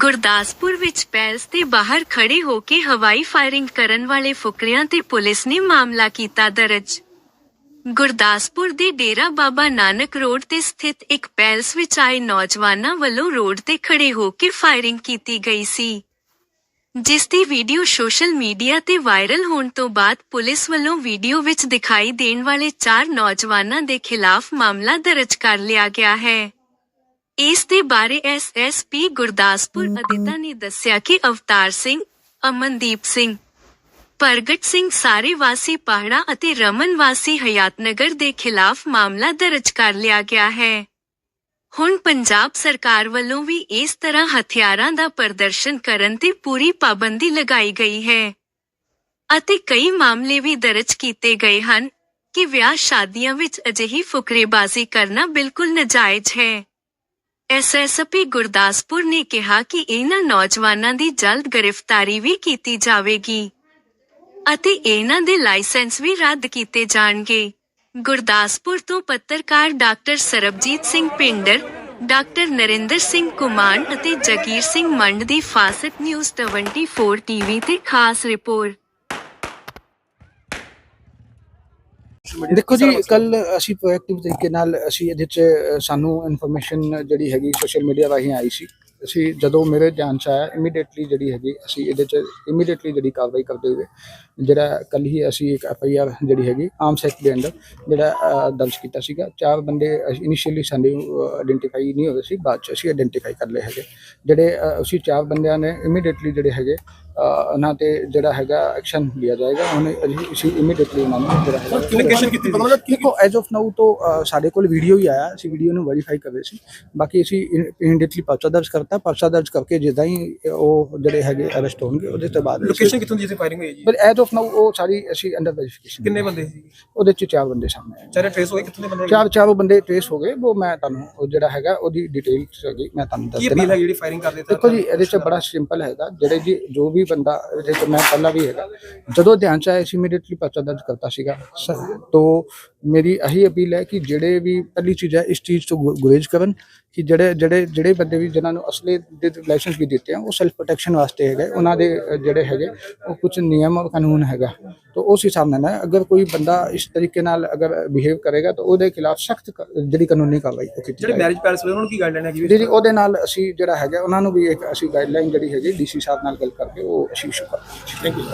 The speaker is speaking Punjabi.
ਗੁਰਦਾਸਪੁਰ ਵਿੱਚ ਪੈਲਸ ਦੇ ਬਾਹਰ ਖੜੇ ਹੋ ਕੇ ਹਵਾਈ ਫਾਇਰਿੰਗ ਕਰਨ ਵਾਲੇ ਫੁਕਰਿਆਂ ਤੇ ਪੁਲਿਸ ਨੇ ਮਾਮਲਾ ਕੀਤਾ ਦਰਜ। ਗੁਰਦਾਸਪੁਰ ਦੇ ਡੇਰਾ ਬਾਬਾ ਨਾਨਕ ਰੋਡ ਤੇ ਸਥਿਤ ਇੱਕ ਪੈਲਸ ਵਿੱਚ ਆਏ ਨੌਜਵਾਨਾਂ ਵੱਲੋਂ ਰੋਡ ਤੇ ਖੜੇ ਹੋ ਕੇ ਫਾਇਰਿੰਗ ਕੀਤੀ ਗਈ ਸੀ। ਜਿਸ ਦੀ ਵੀਡੀਓ ਸੋਸ਼ਲ ਮੀਡੀਆ ਤੇ ਵਾਇਰਲ ਹੋਣ ਤੋਂ ਬਾਅਦ ਪੁਲਿਸ ਵੱਲੋਂ ਵੀਡੀਓ ਵਿੱਚ ਦਿਖਾਈ ਦੇਣ ਵਾਲੇ ਚਾਰ ਨੌਜਵਾਨਾਂ ਦੇ ਖਿਲਾਫ ਮਾਮਲਾ ਦਰਜ ਕਰ ਲਿਆ ਗਿਆ ਹੈ। ਇਸ ਦੇ ਬਾਰੇ ਐਸਐਸਪੀ ਗੁਰਦਾਸਪੁਰ ਅਦਿਤਾ ਨੇ ਦੱਸਿਆ ਕਿ ਅਵਤਾਰ ਸਿੰਘ ਅਮਨਦੀਪ ਸਿੰਘ ਪ੍ਰਗਟ ਸਿੰਘ ਸਾਰੇ ਵਾਸੀ ਪਹਾੜਾ ਅਤੇ ਰਮਨ ਵਾਸੀ ਹਯਾਤਨਗਰ ਦੇ ਖਿਲਾਫ ਮਾਮਲਾ ਦਰਜ ਕਰ ਲਿਆ ਗਿਆ ਹੈ। ਹੁਣ ਪੰਜਾਬ ਸਰਕਾਰ ਵੱਲੋਂ ਵੀ ਇਸ ਤਰ੍ਹਾਂ ਹਥਿਆਰਾਂ ਦਾ ਪ੍ਰਦਰਸ਼ਨ ਕਰਨ ਤੇ ਪੂਰੀ ਪਾਬੰਦੀ ਲਗਾਈ ਗਈ ਹੈ ਅਤੇ ਕਈ ਮਾਮਲੇ ਵੀ ਦਰਜ ਕੀਤੇ ਗਏ ਹਨ ਕਿ ਵਿਆਹ ਸ਼ਾਦੀਆਂ ਵਿੱਚ ਅਜਿਹੀ ਫੁਕਰੇਬਾਜ਼ੀ ਕਰਨਾ ਬਿਲਕੁਲ ਨਾਜਾਇਜ਼ ਹੈ। ਐਸਐਸਪੀ ਗੁਰਦਾਸਪੁਰ ਨੇ ਕਿਹਾ ਕਿ ਇਹਨਾਂ ਨੌਜਵਾਨਾਂ ਦੀ ਜਲਦ ਗ੍ਰਿਫਤਾਰੀ ਵੀ ਕੀਤੀ ਜਾਵੇਗੀ ਅਤੇ ਇਹਨਾਂ ਦੇ ਲਾਇਸੈਂਸ ਵੀ ਰੱਦ ਕੀਤੇ ਜਾਣਗੇ। ਗੁਰਦਾਸਪੁਰ ਤੋਂ ਪੱਤਰਕਾਰ ਡਾਕਟਰ ਸਰਬਜੀਤ ਸਿੰਘ ਪਿੰਡਰ, ਡਾਕਟਰ ਨਰਿੰਦਰ ਸਿੰਘ ਕੁਮਾਨ ਅਤੇ ਜਗੀਰ ਸਿੰਘ ਮੰਡ ਦੀ ਫਾਸਟ ਨਿਊਜ਼ 24 ਟੀਵੀ ਤੇ ਖਾਸ ਰਿਪੋਰਟ। ਦੇਖੋ ਜੀ ਕੱਲ ਅਸੀਂ ਪ੍ਰੋਐਕਟਿਵ ਤਰੀਕੇ ਨਾਲ ਅਸੀਂ ਇਹਦੇ ਚ ਸਾਨੂੰ ਇਨਫੋਰਮੇਸ਼ਨ ਜਿਹੜੀ ਹੈਗੀ ਸੋਸ਼ਲ ਮੀਡੀਆ ਰਾਹੀਂ ਆਈ ਸੀ। ਅਸੀਂ ਜਦੋਂ ਮੇਰੇ ਧਿਆਨ ਚ ਆਇਆ ਇਮੀਡੀਏਟਲੀ ਜਿਹੜੀ ਹੈਗੀ ਅਸੀਂ ਇਹਦੇ ਚ ਇਮੀਡੀਏਟਲੀ ਜਿਹੜੀ ਕਾਰਵਾਈ ਕਰਦੇ ਹੋਏ ਜਿਹੜਾ ਕੱਲ ਹੀ ਅਸੀਂ ਇੱਕ ਐਫ ਆਈ ਆਰ ਜਿਹੜੀ ਹੈਗੀ ਆਮ ਸੈਕਟ ਦੇ ਅੰਦਰ ਜਿਹੜਾ ਦਰਜ ਕੀਤਾ ਸੀਗਾ ਚਾਰ ਬੰਦੇ ਇਨੀਸ਼ੀਅਲੀ ਸਾਨੂੰ ਆਇਡੈਂਟੀਫਾਈ ਨਹੀਂ ਹੋਏ ਸੀ ਬਾਅਦ ਚ ਅਸੀਂ ਆਇਡੈਂਟੀਫਾਈ ਕਰ ਲਏ ਹੈਗੇ। ਜਿਹੜੇ ਅਸੀਂ ਚਾਰ ਬੰਦਿਆਂ ਨੇ ਇਮੀਡੀਏਟਲੀ ਜਿਹੜੇ ਹੈਗੇ ਉਹਨਾਂ ਤੇ ਜਿਹੜਾ ਹੈਗਾ ਐਕਸ਼ਨ ਲਿਆ ਜਾਏਗਾ ਉਹਨੇ ਅਸੀਂ ਇਮੀਡੀਏਟਲੀ ਉਹਨਾਂ ਨੂੰ ਜਿਹੜਾ ਹੈਗਾ ਕਮਿਊਨੀਕੇਸ਼ਨ ਕੀਤੀ ਪਤਾ ਲੱਗਾ ਕੀ ਦੇਖੋ ਐਜ਼ ਆਫ ਨਾਊ ਤੋਂ ਸਾਡੇ ਕੋਲ ਵੀਡੀਓ ਹੀ ਆਇਆ ਅਸੀਂ ਵੀਡੀਓ ਨੂੰ ਵੈਰੀਫਾਈ ਕਰ ਰਹੇ ਸੀ। ਬਾਕੀ ਅਸੀਂ ਇਮੀਡੀਏਟਲੀ ਪਰਚਾ ਦਰਜ ਕਰਤਾ ਪਰਚਾ ਦਰਜ ਕਰਕੇ ਜਿੱਦਾਂ ਹੀ ਉਹ ਜਿਹੜੇ ਹੈਗੇ ਅਰੈਸਟ ਹੋਣਗੇ ਉਹਦੇ ਤੋਂ ਬਾਅਦ ਲੋਕੇਸ਼ਨ ਕਿੱਥੋਂ ਦੀ ਫਾਇਰਿੰਗ ਹੋਈ ਜੀ? ਪਰ ਐਜ਼ ਆਫ ਨਾਊ ਉਹ ਸਾਰੀ ਅਸੀਂ ਅੰਡਰ ਵੈਰੀਫਿਕੇਸ਼ਨ ਕਿੰਨੇ ਬੰਦੇ ਸੀ? ਉਹਦੇ ਚ ਚਾਰ ਬੰਦੇ ਸਾਹਮਣੇ ਆਏ। ਚਾਰੇ ਟ੍ਰੇਸ ਹੋਏ ਕਿੱਥੋਂ ਦੇ ਬੰਦੇ ਚਾਰ ਚਾਰੋਂ ਬੰਦੇ ਟ੍ਰੇਸ ਹੋ ਗਏ ਉਹ ਮੈਂ ਤੁਹਾਨੂੰ ਉਹ ਜਿਹੜਾ ਹੈਗਾ ਉਹਦੀ ਡਿਟੇਲ ਹੈਗੀ ਮੈਂ ਤੁਹਾਨੂੰ ਦੱਸ ਕੀ ਦੇਣਾ ਅਪੀਲ ਹੈ ਜਿਹੜੀ ਫਾਇਰਿੰਗ ਕਰਦੇ ਦੇਖੋ ਜੀ ਇਹਦੇ ਚ ਬੜਾ ਸਿੰਪਲ ਹੈਗਾ ਜਿਹੜੇ ਜੀ ਜੋ ਵੀ ਬੰਦਾ, ਇਹਦੇ ਮੈਂ ਪਹਿਲਾਂ ਵੀ ਹੈਗਾ। ਜਦੋਂ ਧਿਆਨ ਚ ਆਇਆ ਸੀ ਇਮੀਡੀਏਟਲੀ ਪਰਚਾ ਦਰਜ ਕਰਤਾ ਸੀਗਾ। ਸ- ਮੇਰੀ ਇਹੀ ਅਪੀਲ ਹੈ ਕਿ ਜਿਹੜੇ ਵੀ ਪਹਿਲੀ ਚੀਜ਼ ਹੈ ਇਸ ਚੀਜ਼ ਤੋਂ ਗੁਰੇਜ਼ ਕਰਨ ਕਿ ਜਿਹੜੇ ਜਿਹੜੇ ਜਿਹੜੇ ਬੰਦੇ ਵੀ ਜਿਨ੍ਹਾਂ ਨੂੰ ਅਸਲੇ ਦੇ ਲਾਇਸੈਂਸ ਵੀ ਦਿੱਤੇ ਆ ਉਹ ਸੈਲਫ ਪ੍ਰੋਟੈਕਸ਼ਨ ਵਾਸਤੇ ਹੈਗੇ ਉਹਨਾਂ ਦੇ ਜਿਹੜੇ ਹੈਗੇ ਉਹ ਕੁਝ ਨਿਯਮ ਔਰ ਕਾਨੂੰਨ ਹੈਗਾ। ਤੋ ਉਸ ਹਿਸਾਬ ਨਾਲ ਨਾ ਅਗਰ ਕੋਈ ਬੰਦਾ ਇਸ ਤਰੀਕੇ ਨਾਲ ਅਗਰ ਬਿਹੇਵ ਕਰੇਗਾ ਤਾਂ ਉਹਦੇ ਖਿਲਾਫ ਸਖਤ ਜਿਹੜੀ ਕਾਨੂੰਨੀ ਕਾਰਵਾਈ ਕੀਤੀ ਜਿਹੜੇ ਮੈਰਿਜ ਪੈਲਸ ਵਾਲੇ ਉਹਨਾਂ ਨੂੰ ਕੀ ਗਾਈਡਲਾਈਨ ਹੈਗੀ ਜੀ ਜੀ ਉਹਦੇ ਨਾਲ ਅਸੀਂ ਜਿਹੜਾ ਹੈਗਾ ਉਹਨਾਂ ਨੂੰ ਵੀ ਇੱਕ ਅਸੀਂ ਗਾਈਡਲਾਈਨ ਜਿਹੜੀ ਹੈਗੀ ਡੀਸੀ ਸਾਹਿਬ ਨਾਲ ਗੱਲ ਕਰਕੇ ਉਹ ਅਸੀਂ ਇਸ਼ੂ ਕਰਾਂਗੇ ਥੈਂਕ ਯੂ